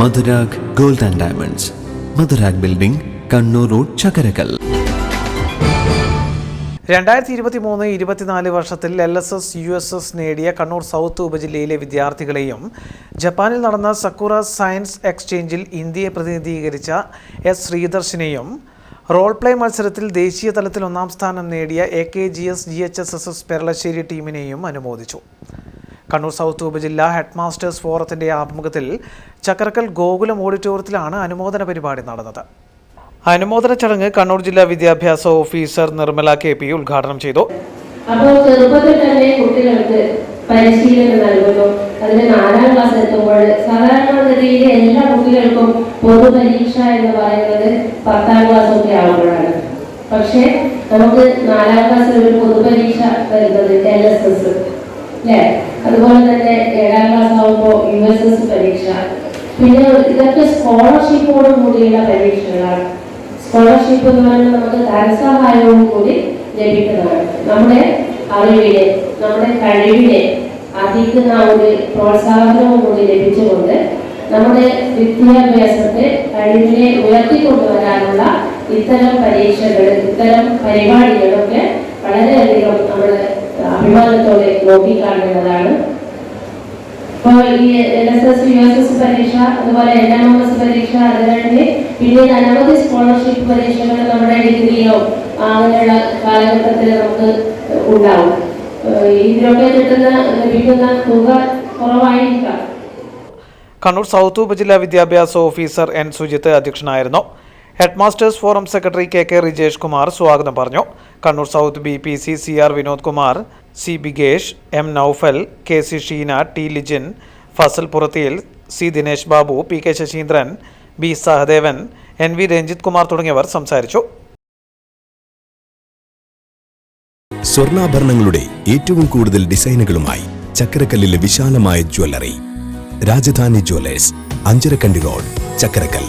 Madhurag gold and diamonds. Madhurag building Kannur road Chakkarakkal. രണ്ടായിരത്തി ഇരുപത്തി മൂന്ന് ഇരുപത്തിനാല് വർഷത്തിൽ L S S U S S നേടിയ കണ്ണൂർ സൗത്ത് ഉപജില്ലയിലെ വിദ്യാർത്ഥികളെയും ജപ്പാനിൽ നടന്ന സക്കുറ സയൻസ് എക്സ്ചേഞ്ചിൽ ഇന്ത്യയെ പ്രതിനിധീകരിച്ച എസ് ശ്രീദർശിനെയും റോൾ പ്ലേ മത്സരത്തിൽ ദേശീയ തലത്തിൽ ഒന്നാം സ്ഥാനം നേടിയ A K G S G H S S S Peralassery ടീമിനെയും അനുമോദിച്ചു. കണ്ണൂർ സൗത്ത് ഉപജില്ല ഹെഡ്മാസ്റ്റേഴ്സ് ഫോറത്തിന്റെ ആഭിമുഖ്യത്തിൽ ചക്കരക്കൽ ഗോകുലം ഓഡിറ്റോറിയത്തിലാണ് അനുമോദന പരിപാടി നടന്നത്. അനുമോദന ചടങ്ങ് കണ്ണൂർ ജില്ലാ വിദ്യാഭ്യാസ ഓഫീസർ നിർമ്മല കെ പി ഉദ്ഘാടനം ചെയ്തു. അപ്പോൾ ചെറുപ്പത്തിൽ കുട്ടികൾക്ക് പരിശീലനം നാലാം ക്ലാസ് എത്തുമ്പോൾ എല്ലാ കുട്ടികൾക്കും പൊതുപരീക്ഷ എന്ന് പറയുന്നത് ക്ലാസ് ഒക്കെ പക്ഷേ നമുക്ക് നാലാം ക്ലാസ്സിൽ ഒരു പൊതുപരീക്ഷ വരുന്നത് എൽ എസ് എസ്. അല്ലേ അതുപോലെ തന്നെ ഏഴാം ക്ലാസ് ആകുമ്പോൾ യു എസ് എസ് പരീക്ഷ. പിന്നെ ഇതൊക്കെ സ്കോളർഷിപ്പോട് കൂടിയുള്ള പരീക്ഷകളാണ്. സ്കോളർഷിപ്പ് എന്ന് പറയുന്നത് നമുക്ക് ധനസഹായവും കൂടി ലഭിക്കുന്നതാണ്. നമ്മുടെ അറിവിനെ നമ്മുടെ കഴിവിനെ അധിക്കുന്ന ഒരു പ്രോത്സാഹനവും കൂടി ലഭിച്ചുകൊണ്ട് നമ്മുടെ വിദ്യാഭ്യാസത്തെ കഴിവിനെ ഉയർത്തിക്കൊണ്ടുവരാനുള്ള ഇത്തരം പരീക്ഷകൾ ഇത്തരം പരിപാടികളൊക്കെ വളരെയധികം നമ്മൾ അഭിമാനത്തോടെ നോക്കിക്കാണുന്നതാണ് ഇപ്പോൾ ഈ N S S U S S പരീക്ഷ അതുപോലെ എൻ എം എം എസ് പരീക്ഷ അതുകൊണ്ട് പിന്നീട് അനവധി സ്കോളർഷിപ്പ് പരീക്ഷകൾ നമ്മുടെ ഡിഗ്രിയോ അങ്ങനെയുള്ള കാലഘട്ടത്തിൽ നമുക്ക് ഉണ്ടാവും. ഇതിലൊക്കെ കിട്ടുന്ന ലഭിക്കുന്ന തുക കുറവായിരിക്കാം. കണ്ണൂർ സൗത്ത് ഉപജില്ലാ വിദ്യാഭ്യാസ ഓഫീസർ എൻ. സുജിത്ത് അധ്യക്ഷനായിരുന്നു. Head masters forum secretary K K Rijesh Kumar സ്വാഗതം പറഞ്ഞു. Kannur south B P C C R Vinod Kumar C Bigesh M Noufal K C Sheena T Lijin Fasal Purathiyil C Dinesh Babu P K Sasheendran B Sahadevan N V Ranjith Kumar തുടങ്ങിയവർ സംസാരിച്ചു. സ്വർണാഭരണങ്ങളുടെ ഏറ്റവും കൂടുതൽ ഡിസൈനുകളുമായി ചക്കരക്കല്ലിലെ വിശാലമായ jewellery Rajadhani jewellers Anjarakandy road Chakkarakkal